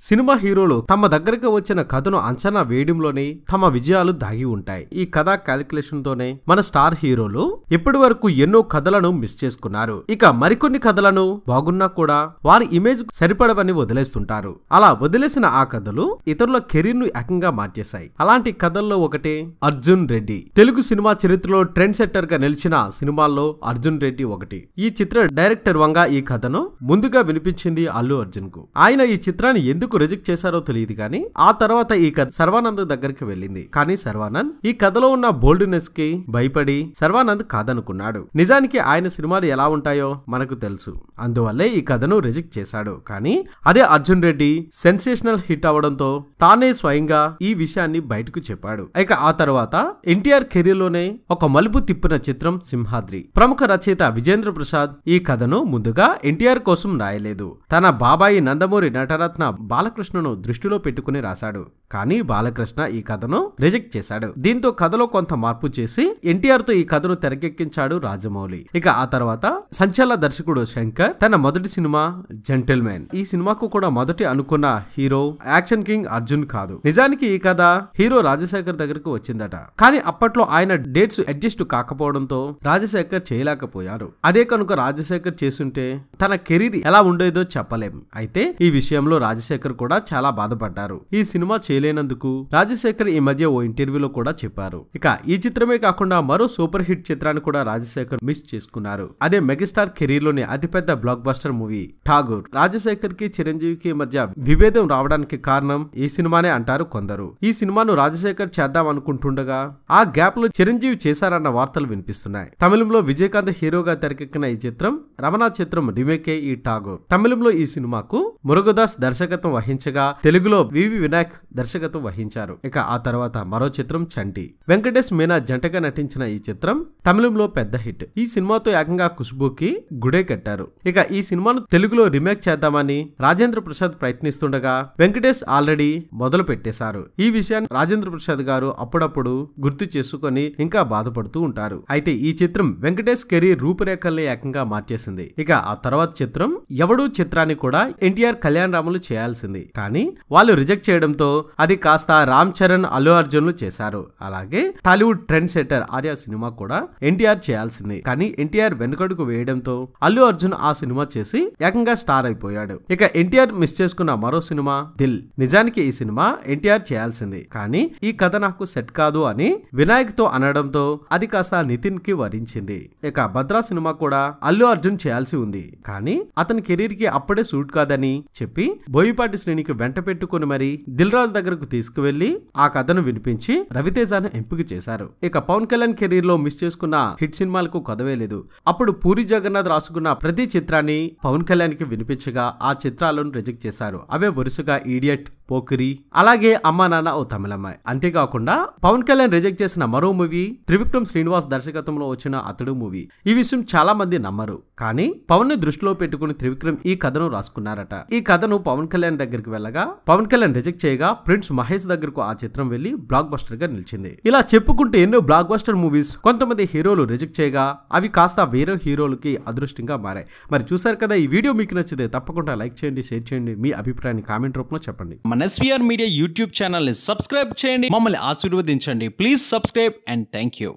Cinema హీరోలు తమ దగ్గరకు వచ్చిన కథను అంచనా వేయడంలోనే తమ విజయాలు దాగి ఉంటాయి. ఈ కథ క్యాలిక్యులేషన్ తోనే మన స్టార్ హీరోలు ఇప్పటి వరకు ఎన్నో కథలను మిస్ చేసుకున్నారు. ఇక మరికొన్ని కథలను బాగున్నా కూడా వారి ఇమేజ్ సరిపడవని వదిలేస్తుంటారు. అలా వదిలేసిన ఆ కథలు ఇతరుల కెరీర్ను ఏకంగా మార్చేశాయి. అలాంటి కథల్లో ఒకటే అర్జున్ రెడ్డి. తెలుగు సినిమా చరిత్రలో ట్రెండ్ సెట్టర్గా నిలిచిన సినిమాల్లో అర్జున్ రెడ్డి ఒకటి. ఈ చిత్ర డైరెక్టర్ వంగ ఈ కథను ముందుగా వినిపించింది అల్లు అర్జున్కు ఆయన ఈ చిత్రాన్ని ఎందుకు రిజెక్ట్ చేశారో తెలియదు కానీ ఆ తర్వాత ఈ కథ సర్వానంద్ దగ్గరికి వెళ్ళింది. కానీ సర్వానంద్ ఈ కథలో ఉన్న బోల్డ్నెస్కి భయపడి సర్వానంద్ కాదనుకున్నాడు. నిజానికి ఆయన సినిమాలు ఎలా ఉంటాయో మనకు తెలుసు. అందువల్లే ఈ కథను రిజెక్ట్ చేశాడు. కానీ అదే అర్జున్ రెడ్డి సెన్సేషనల్ హిట్ అవడంతో తానే స్వయంగా ఈ విషయాన్ని బయటకు చెప్పాడు. ఇక ఆ తర్వాత ఎన్టీఆర్ కెరీర్లోనే ఒక మలుపు తిప్పిన చిత్రం సింహాద్రి. ప్రముఖ రచయిత విజేంద్ర ప్రసాద్ ఈ కథను ముందుగా ఎన్టీఆర్ కోసం రాయలేదు. తన బాబాయి నందమూరి నటరత్న బాలకృష్ణను దృష్టిలో పెట్టుకుని రాశాడు. కానీ బాలకృష్ణ ఈ కథను రిజెక్ట్ చేశాడు. దీంతో కథలో కొంత మార్పు చేసి ఎన్టీఆర్తో ఈ కథను తెరకెక్కించాడు రాజమౌళి. ఇక ఆ తర్వాత సంచలన దర్శకుడు శంకర్ తన మొదటి సినిమా జెంటిల్మెన్. ఈ సినిమాకు కూడా మొదటి అనుకున్న హీరో యాక్షన్ కింగ్ అర్జున్ కాదు. నిజానికి ఈ కథ హీరో రాజశేఖర్ దగ్గరకు వచ్చిందట. కానీ అప్పట్లో ఆయన డేట్స్ అడ్జస్ట్ కాకపోవడంతో రాజశేఖర్ చేయలేకపోయారు. అదే కనుక రాజశేఖర్ చేస్తుంటే తన కెరీర్ ఎలా ఉండేదో చెప్పలేం. అయితే ఈ విషయంలో రాజశేఖర్ కూడా చాలా బాధపడ్డారు. ఈ సినిమా చేయలేనందుకు రాజశేఖర్ ఈ మధ్య ఓ ఇంటర్వ్యూలో కూడా చెప్పారు. ఇక ఈ చిత్రమే కాకుండా మరో సూపర్ హిట్ చిత్రాన్ని కూడా రాజశేఖర్ మిస్ చేసుకున్నారు. అదే మెగాస్టార్ కెరీర్లోని అతిపెద్ద బ్లాక్ బస్టర్ మూవీ ఠాగూర్. రాజశేఖర్కి చిరంజీవికి మధ్య విభేదం రావడానికి కారణం ఈ సినిమానే అంటారు కొందరు. ఈ సినిమాను రాజశేఖర్ చేద్దాం అనుకుంటుండగా ఆ గ్యాప్లో చిరంజీవి చేశారన్న వార్తలు వినిపిస్తున్నాయి. తమిళంలో విజయకాంత్ హీరోగా తెరకెక్కిన ఈ చిత్రం రమణ చిత్రం రిమేకే ఈ ఠాగూర్. తమిళంలో ఈ సినిమాకు మురుగదాస్ దర్శకత్వం వహించగా తెలుగులో వివి వినాయక్ దర్శకత్వం వహించారు. ఇక ఆ తర్వాత మరో చిత్రం చంటి. వెంకటేష్ మీనా జంటగా నటించిన ఈ చిత్రం తమిళంలో పెద్ద హిట్. ఈ సినిమాతో ఏకంగా ఖుష్బుకి గుడే కట్టారు. ఇక ఈ సినిమాను తెలుగులో రీమేక్ చేద్దామని రాజేంద్ర ప్రసాద్ ప్రయత్నిస్తుండగా వెంకటేష్ ఆల్రెడీ మొదలు పెట్టేశారు. ఈ విషయాన్ని రాజేంద్ర ప్రసాద్ గారు అప్పుడప్పుడు గుర్తు చేసుకొని ఇంకా బాధపడుతూ ఉంటారు. అయితే ఈ చిత్రం వెంకటేష్ కెరీర్ రూపురేఖల్ని ఏకంగా మార్చేసింది. ఇక ఆ తర్వాత చిత్రం ఎవడూ చిత్రాన్ని కూడా ఎన్టీఆర్ కళ్యాణ్ రాములు చేయాల్సింది. కానీ వాళ్ళు రిజెక్ట్ చేయడంతో అది కాస్త రామ్ చరణ్ అల్లు అర్జున్లు చేశారు. అలాగే Tollywood trend setter Arya cinema కూడా ఎన్టీఆర్ చేయాల్సింది. కానీ ఎన్టీఆర్ వెనుకడుకు వేయడంతో అల్లు అర్జున్ ఆ సినిమా చేసి ఏకంగా స్టార్ అయిపోయాడు. ఇక ఎన్టీఆర్ మిస్ చేసుకున్న మరో సినిమా దిల్. నిజానికి ఈ సినిమా ఎన్టీఆర్ చేయాల్సింది. కానీ ఈ కథ నాకు సెట్ కాదు అని వినాయక్తో అనడంతో అది కాస్త నితిన్కి వరించింది. ఇక భద్రా సినిమా కూడా అల్లు అర్జున్ చేయాల్సి ఉంది. కానీ అతని కెరీర్కి అప్పుడే సూట్ కాదని చెప్పి బోయిపాటి శ్రేణికి వెంట పెట్టుకుని మరి దిల్ రాజ్ దగ్గరకు తీసుకువెళ్ళి ఆ కథను వినిపించి రవితేజను ఎంపిక చేశారు. ఇక పవన్ కళ్యాణ్ కెరీర్లో మిస్ చేసుకున్న హిట్ సినిమాలకు కథవే లేదు. అప్పుడు పూరి జగన్నాథ్ రాసుకున్న ప్రతి చిత్రాన్ని పవన్ కళ్యాణ్కి వినిపించగా ఆ చిత్రాలను రిజెక్ట్ చేశారు. అవే వరుసగా ఈడియట్ పోకిరి అలాగే అమ్మా నాన్న ఓ తమిళమ్మాయి. అంతేకాకుండా పవన్ కళ్యాణ్ రిజెక్ట్ చేసిన మరో మూవీ త్రివిక్రమ్ శ్రీనివాస్ దర్శకత్వంలో వచ్చిన అతడు మూవీ. ఈ విషయం చాలా మంది నమ్మరు. కానీ పవన్ని దృష్టిలో పెట్టుకుని త్రివిక్రమ్ ఈ కథను రాసుకున్నారట. ఈ కథను పవన్ కళ్యాణ్ దగ్గరికి వెళ్ళగా పవన్ కళ్యాణ్ రిజెక్ట్ చేయగా ప్రిన్స్ మహేష్ దగ్గరకు ఆ చిత్రం వెళ్ళి బ్లాక్ బస్టర్గా నిలిచింది. ఇలా చెప్పుకుంటే ఎన్నో బ్లాక్ బస్టర్ మూవీస్. కొంతమంది హీరోలు రిజెక్ట్ చేయగా అవి కాస్త వేరే హీరోలకి అదృష్టంగా మారాయి. మరి చూసారు కదా ఈ వీడియో మీకు నచ్చితే తప్పకుండా లైక్ చేయండి షేర్ చేయండి. మీ అభిప్రాయాన్ని కామెంట్ రూపంలో చెప్పండి. మన ఎస్వీఆర్ మీడియా యూట్యూబ్ ఛానల్ని సబ్స్క్రైబ్ చేయండి. మమ్మల్ని ఆశీర్వదించండి. Please subscribe and thank you